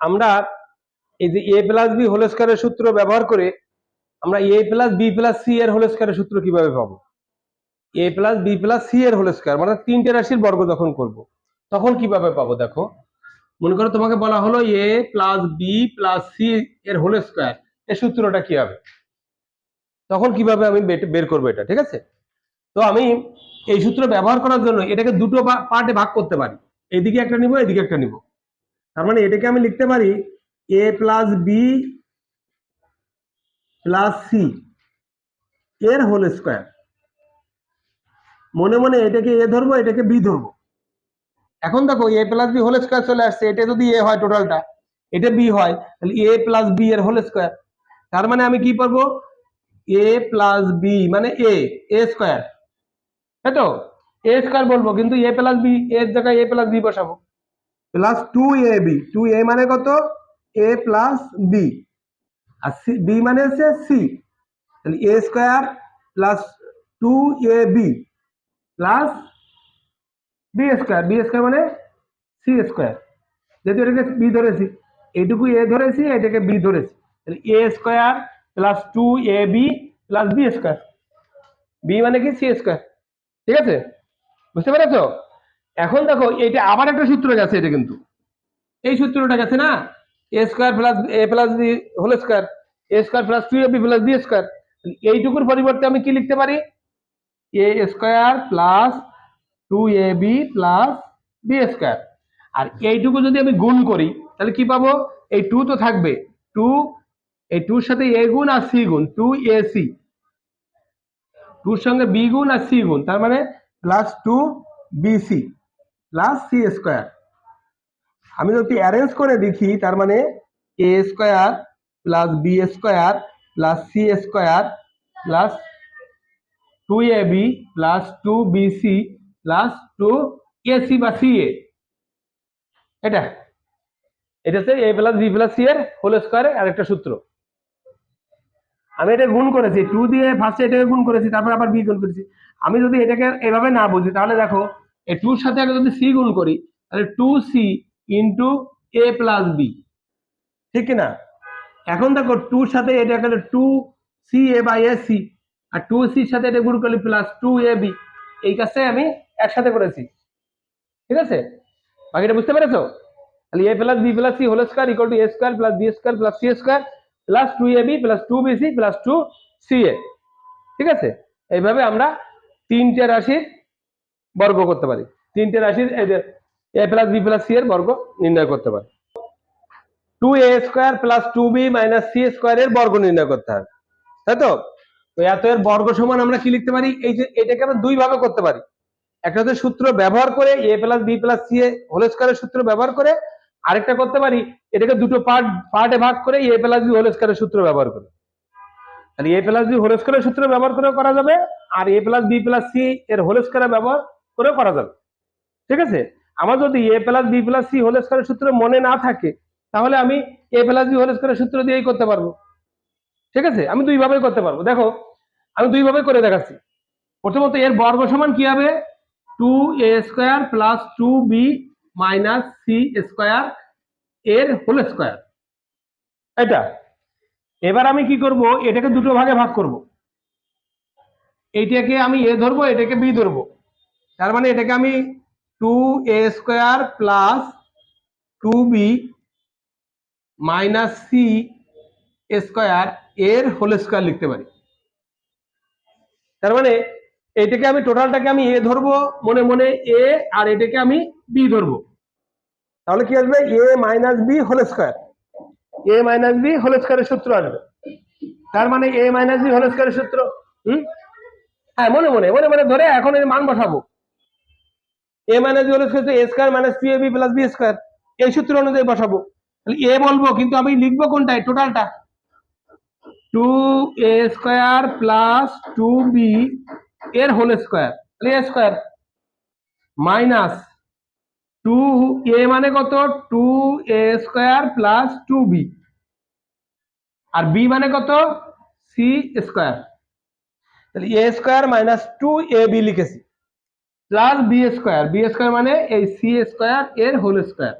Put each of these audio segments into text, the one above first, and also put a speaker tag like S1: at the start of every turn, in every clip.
S1: আমরা এই যে এ প্লাস বি হোল স্কয়ারের সূত্র ব্যবহার করে আমরা A plus B plus C এর হোল স্কয়ারের সূত্র কীভাবে পাবো? A plus B plus C এর হোল স্কয়ার মানে তিনটে রাশির বর্গ যখন করব, তখন কীভাবে পাবো দেখো? মনে করো তোমাকে বলা হলো A plus B plus C এর হোল স্কয়ার এর সূত্রটা কি হবে? তখন কীভাবে আমি বের করব এটা, ঠিক আছে? তো আমি এই সূত্র ব্যবহার করার জন্য এটাকে দুটো পার্টে ভাগ করতে পারি। এদিকে একটা নিব এদিকে একটা নিব। তার মানে এটাকে আমি লিখতে পারি A plus B plus C এর হোল স্কোয়ার মনে মনে এটাকে এ ধরবো, এটাকে বি ধরবো। এখন দেখো A plus B whole square চলে আসছে। এটা যদি এ হয় টোটালটা এটা বি হয়, তাহলে এ প্লাস বি এর হোল স্কোয়ার তার মানে আমি কি পারব এ প্লাস বি মানে এ এ স্কোয়ার তাই তো? এ স্কোয়ার বলব, কিন্তু এ প্লাস বি এর জায়গায় এ প্লাস বি বসাবো। Plus two A B two A মানে কত? এ প্লাস বি আর সি বি মানে হচ্ছে সি তাহলে A square plus two A B plus B square B square মানে সি স্কোয়ার যেহেতু এটাকে বি ধরেছি, এইটুকু এ ধরেছি, এটাকে বি ধরেছি। তাহলে A square plus two A B plus B square B মানে কি সি স্কোয়ার ঠিক আছে? বুঝতে পেরেছ? এখন দেখো এটা আবার একটা সূত্র গেছে, এটা কিন্তু। এই সূত্রটা গেছে না? A square plus A plus B whole square A square plus two A B plus B square এইটুকুর পরিবর্তে আমি কি লিখতে পারি? A square plus two A B plus B square আর এইটুকু যদি আমি গুণ করি, তাহলে কি পাবো? এই টু তো থাকবে। টু এই টুর সাথে এ গুণ আর সি গুণ টু এ সি টুর সঙ্গে বি গুণ আর সি গুণ, তার মানে plus two BC plus C square আমি যদি অ্যারেঞ্জ করে দেখি তার মানে A square plus B square plus C square plus two A B plus two B C plus two AC বা সি এ এটা। এটা হচ্ছে A plus B plus C এর হোল স্কোয়ারের আরেকটা সূত্র। আমি এটা গুণ করেছি। টু দিয়ে ফার্স্টে এটাকে গুণ করেছি, তারপর আবার বি গুণ করেছি। আমি যদি এটাকে এভাবে না বুঝি, তাহলে দেখো এই টুর সাথে আগে যদি সি গুণ করি, তাহলে two C into A plus B ঠিক না? এখন দেখো টুর সাথে এটা গেলে two C A by A C R two সির সাথে এটা গুণ করলে প্লাস টু এ বি এই কাজটাই আমি একসাথে করেছি। ঠিক আছে? বাকিটা বুঝতে পেরেছ? তাহলে A plus B plus C whole square equal to A square plus B square plus C square plus two A B plus two B C plus two C A ঠিক আছে? এইভাবে আমরা তিনটে রাশির বর্গ করতে পারি। তিনটে রাশির A plus B plus C এর বর্গ নির্ণয় করতে পারি। Two A square plus two B minus C square এর বর্গ নির্ণয় করতে হবে তাই তো? তো এত এর বর্গ সমান আমরা কি লিখতে পারি? এই যে এটাকে আমরা দুই ভাবে করতে পারি। একটা হচ্ছে সূত্র ব্যবহার করে A plus B plus C A whole স্কোয়ারের সূত্র ব্যবহার করে আরেকটা করতে পারি, এটাকে দুটো পার্ট পার্টে ভাগ করে এ প্লাস বি হোল স্কোয়ারের সূত্র ব্যবহার করে। তাহলে এ প্লাস বি হোল স্কোয়ারের সূত্র ব্যবহার করে করা যাবে, আর A plus B plus C এর হোল স্কোয়ার ব্যবহার করে করা যাবে। ঠিক আছে? আমার যদি A plus B plus C whole স্কোয়ারের সূত্র মনে না থাকে, তাহলে আমি এ প্লাস বি হোল স্কোয়ারের সূত্র দিয়েই করতে পারব। ঠিক আছে? আমি দুই ভাবে করতে পারব। দেখো, আমি দুই ভাবে করে দেখাচ্ছি। প্রথমত এর বর্গ সমান কি হবে? Two A square plus two B minus C square এর হোল স্কোয়ার এটা। এবার আমি কি করব? এটাকে দুটো ভাগে ভাগ করব। এইটাকে আমি এ ধরবো, এটাকে বি ধরবো। তার মানে এটাকে আমি two A square plus two B minus C square এর হোল স্কোয়ার লিখতে পারি। তার মানে এটাকে আমি টোটালটাকে আমি এ ধরবো, মনে মনে এ আর এটাকে আমি বি ধরবো। তাহলে কি আসবে? A minus B whole square A minus B whole স্কোয়ারের সূত্র আসবে। তার মানে এ মাইনাস বি হোল স্কোয়ারের সূত্র, হুম? হ্যাঁ মনে মনে মনে মনে ধরে এখন এর মান বসাবো। A minus B whole square A square minus two A B plus B square এই সূত্র অনুযায়ী বসাবো। তাহলে এ বলব, কিন্তু আমি লিখব কোনটায়? টোটালটা two A square plus two B এর হোল স্কোয়ার তাহলে A square minus two A মানে কত? Two A square plus two B R B মানে কত? সি স্কোয়ার তাহলে A square minus two A B লিখেছি। Plus B square B square মানে এই সি স্কোয়ার এর হোল স্কোয়ার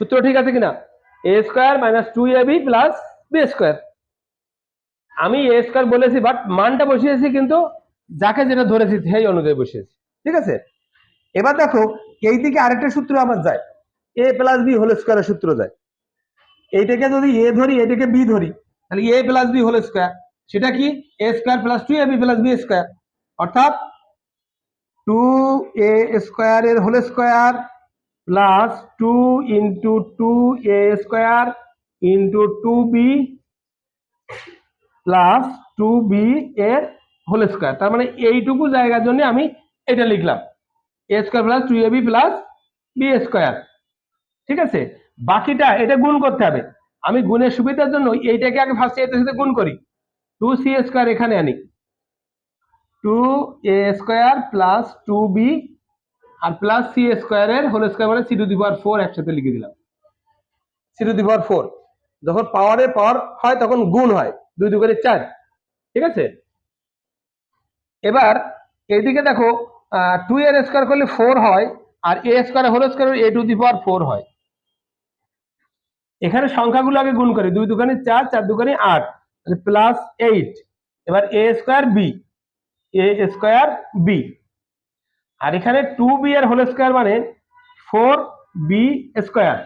S1: সূত্র ঠিক আছে কিনা? A square minus two A B plus B square আমি এ স্কোয়ার বলেছি বাট মানটা বসিয়েছি কিন্তু যাকে যেটা ধরেছি, সেই অনুযায়ী বসিয়েছি। ঠিক আছে? এবার দেখো এই দিকে আরেকটা সূত্র আমার যায়। এ প্লাস বি হোল স্কোয়ারের সূত্র যায়। এইটাকে যদি এ ধরি, এটাকে বি ধরি, তাহলে A plus B whole square সেটা কি? A square plus two A B plus B square অর্থাৎ টু এ স্কোয়ারের whole square plus two into two A square into two B plus two B এর whole square তার মানে এইটুকু জায়গার জন্য আমি এটা লিখলাম। A square plus two A B plus B square ঠিক আছে? বাকিটা এটা গুণ করতে হবে। আমি গুণের সুবিধার জন্য এইটাকে আগে ফার্স্টে এটার সাথে গুণ করি। টু সি স্কোয়ার এখানে আনি। Two A square plus two B R plus C স্কোয়ারের হোল স্কোয়ার মানে C to the power four একসাথে লিখে দিলাম। C to the power four যখন পাওয়ারে পাওয়ার হয় তখন গুণ হয়, দুই দু করে চার। ঠিক আছে? এবার এইদিকে দেখো টু এর স্কোয়ার করলে ফোর হয় আর A square whole square A to the power four হয়। এখানে সংখ্যাগুলো আগে গুণ করি, দুই দুখানে চার চার দুখানে আট প্লাস এইট এবার A square B A square B আর এখানে টু বি এর হোল স্কোয়ার মানে four B square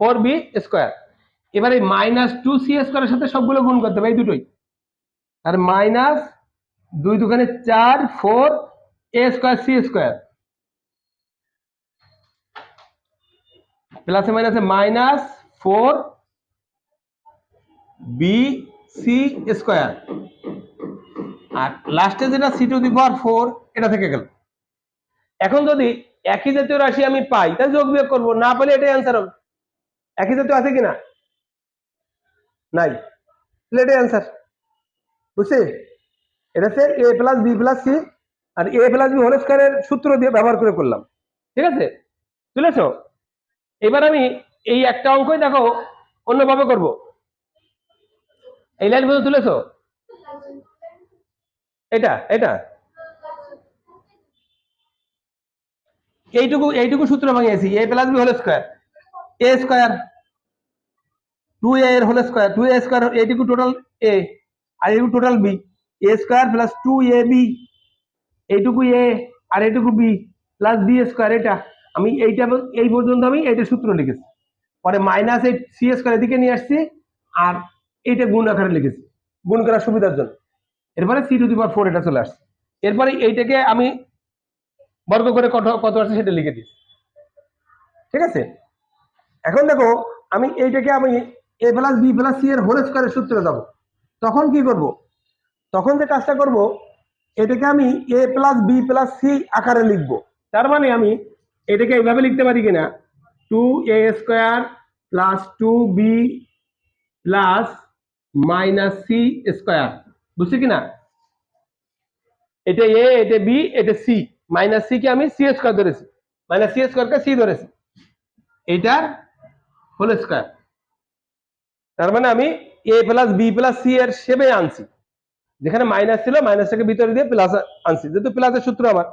S1: four B square এবার মাইনাস টু সি স্কোয়ারের সাথে সবগুলো গুণ করতে হবে, এই দুটোই। আর মাইনাস দুই দুখানে চার four A square C square প্লাসে মাইনাসে minus four B C square আর লাস্টে যেটা C to the power four এটা থেকে গেল। এখন যদি একই জাতীয় রাশি আমি পাই, তাহলে যোগ বিয়োগ করব। না পেলে এটাই অ্যান্সার হবে। একই জাতীয় আছে কিনা? নাই। এটাই অ্যান্সার বুঝছি? এটা হচ্ছে A plus B plus C R A plus B whole স্কোয়ারের সূত্র দিয়ে ব্যবহার করে করলাম। ঠিক আছে? তুলেছ এবার আমি এই একটা অঙ্কই দেখো, অন্যভাবে করব। এই লাইন তুলেছ? এটা এটা। এইটুকু এইটুকু সূত্র ভাঙিয়েছি A plus B whole square A square two A এর whole square two A square এইটুকু টোটাল এ আর এইটুকু total B A square plus two A B এইটুকু এ আর এইটুকু বি প্লাস বি স্কোয়ার এটা। আমি এইটা এই পর্যন্ত আমি এইটা সূত্র লিখেছি। পরে মাইনাস এই সি স্কোয়ার এদিকে নিয়ে আসছি, আর এইটা গুণ আকারে লিখেছি। গুণ করার সুবিধার জন্য। এরপরে C to the power four এটা চলে আসছে। এরপরে এইটাকে আমি বর্গ করে কত কত আছে সেটা লিখে দিয়েছি ঠিক আছে? এখন দেখো, আমি এইটাকে আমি A plus B plus C এর হোল স্কোয়ারের সূত্রে যাব। তখন কি করব? তখন যে কাজটা করব, এটাকে আমি A plus B plus C আকারে লিখব। তার মানে আমি এটাকে এইভাবে লিখতে পারি কিনা? Two A square plus two B plus minus C square বুঝছি কিনা? এটা এ এটা বি এটা সি মাইনাস সি কে আমি সি স্কোয়ার ধরেছি। মাইনাস সি স্কোয়ারকে সি ধরেছি। এইটার হোল স্কোয়ার তার মানে আমি A plus B plus C এর সেবে আনছি। যেখানে মাইনাস ছিল মাইনাসটাকে ভিতরে দিয়ে প্লাস আনছি। যেহেতু প্লাসের সূত্র আবার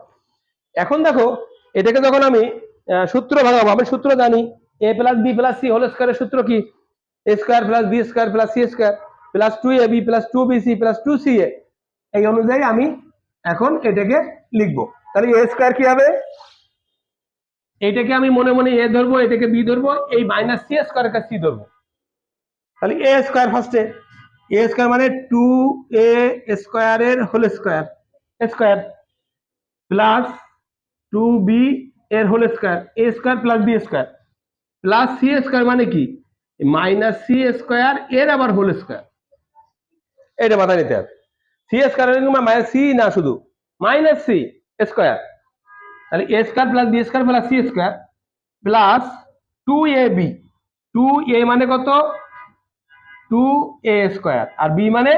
S1: এখন দেখো, এটাকে যখন আমি সূত্র ভাঙাবো, আমি সূত্র জানি। A plus B plus C whole স্কোয়ারের সূত্র কি? A square plus B square plus C square plus two A B plus two B C plus two C A এই অনুযায়ী আমি এখন এটাকে লিখব। তাহলে এ স্কোয়ার কি হবে? এইটাকে আমি মনে মনে এ ধরবো, এটাকে বি ধরবো, এই মাইনাস সি স্কোয়ারকে সি ধরবো। তাহলে এ স্কোয়ার ফার্স্টে এ। স্কোয়ার মানে টু এ স্কোয়ারের whole square square plus two B এর whole square A square plus B square plus C square মানে কি? মাইনাস সি স্কোয়ার এর আবার হোল স্কোয়ার এটা মাথায় নিতে হবে। সি স্কোয়ার মাইনাস সি না শুধু মাইনাস সি স্কোয়ার তাহলে A square plus B square plus C square plus two A B two A মানে কত? টু এ স্কোয়ার আর বি মানে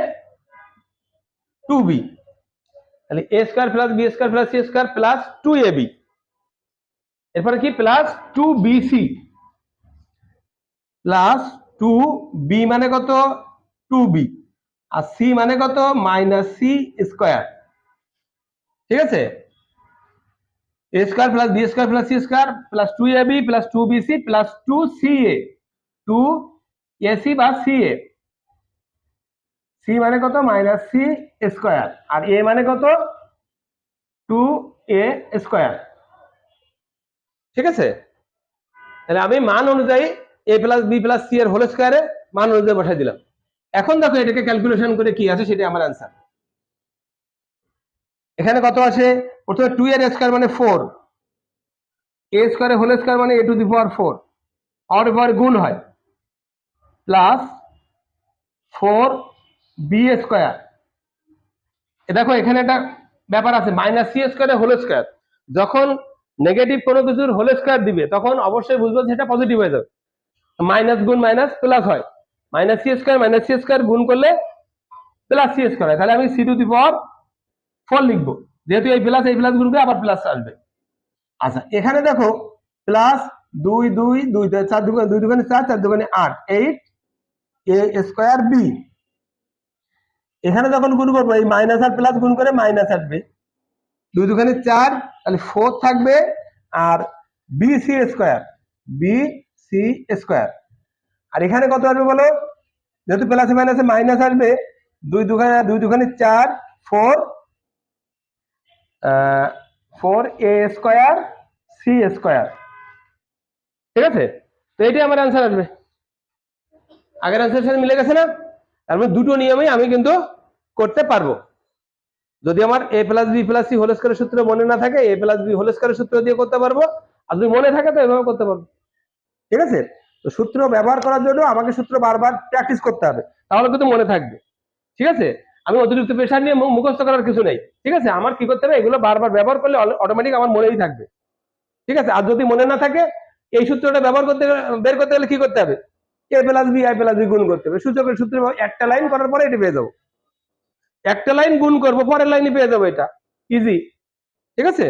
S1: টু বি তাহলে A square plus B square plus C square plus two A B এরপরে কি? Plus two B C plus two B মানে কত? Two B আর সি মানে কত? Minus C square. ঠিক আছে? A square plus B square plus C square plus two A B plus two B C plus two C A two AC বা C A C মানে কত? Minus C square. R A মানে কত? Two A square. ঠিক আছে? তাহলে আমি মান অনুযায়ী A plus B plus C এর হোল স্কোয়ারে মান অনুযায়ী বসাই দিলাম। এখন দেখো এটাকে ক্যালকুলেশন করে কি আছে সেটা আমার অ্যান্সার এখানে কত আছে? প্রথমে টু এর স্কোয়ার মানে ফোর এ স্কোয়ারে হোল স্কোয়ার মানে এ to the power four power পাওয়ার গুণ হয়। প্লাস ফোর বি স্কোয়ার দেখো এখানে একটা ব্যাপার আছে মাইনাস সি স্কোয়ারে হোল স্কোয়ার যখন নেগেটিভ কোনো কিছুর হোল স্কোয়ার দিবে, তখন অবশ্যই বুঝব সেটা পজিটিভ হয়ে যাবে। মাইনাস গুণ মাইনাস প্লাস হয়। Minus C square, minus C square গুণ করলে প্লাস সি স্কোয়ার তাহলে আমি C to the power four লিখব। যেহেতু এই প্লাস এই প্লাস গুণ করে আবার প্লাস আসবে। আচ্ছা এখানে দেখো, প্লাস দুই দুই দুই চার দুগুণে দুই, দুগুণে চার চার দুগুণে আট, এইট, এ স্কোয়ার বি। এখানে যখন গুণ করব, এই মাইনাস আর প্লাস গুণ করে মাইনাস আসবে। দুই দুখানে চার, তাহলে ফোর থাকবে, আর B C square, B C square. আর এখানে কত আসবে বলো? যেহেতু প্লাসে মাইনাসে মাইনাস আসবে, দুই দুখানে দুই দুখানে চার four four A square C square ঠিক আছে? তো এটাই আমার অ্যান্সার আসবে। আগের অ্যান্সার সাথে মিলে গেছে না? তার মানে দুটো নিয়মেই আমি কিন্তু করতে পারব। যদি আমার A plus B plus C whole স্কোয়ারের সূত্র মনে না থাকে এ প্লাস বি হোল স্কোয়ারের সূত্র দিয়ে করতে পারব। আর যদি মনে থাকে, তো এভাবে করতে পারব। ঠিক আছে? তো সূত্র ব্যবহার করার জন্য আমাকে সূত্র বারবার প্র্যাকটিস করতে হবে। তাহলে কিন্তু মনে থাকবে। ঠিক আছে? আমি অতিরিক্ত প্রেশার নিয়ে মুখস্থ করার কিছু নেই। ঠিক আছে? আমার কি করতে হবে? এগুলো বারবার ব্যবহার করলে অটোমেটিক আমার মনেই থাকবে। ঠিক আছে? আর যদি মনে না থাকে, এই সূত্রটা ব্যবহার করতে বের করতে গেলে কি করতে হবে? A plus B I plus B গুণ করতে হবে। সূচকের সূত্রে একটা লাইন করার পরে এটা পেয়ে যাব। একটা লাইন গুণ করব, পরের লাইনে পেয়ে যাব এটা। ইজি ঠিক আছে?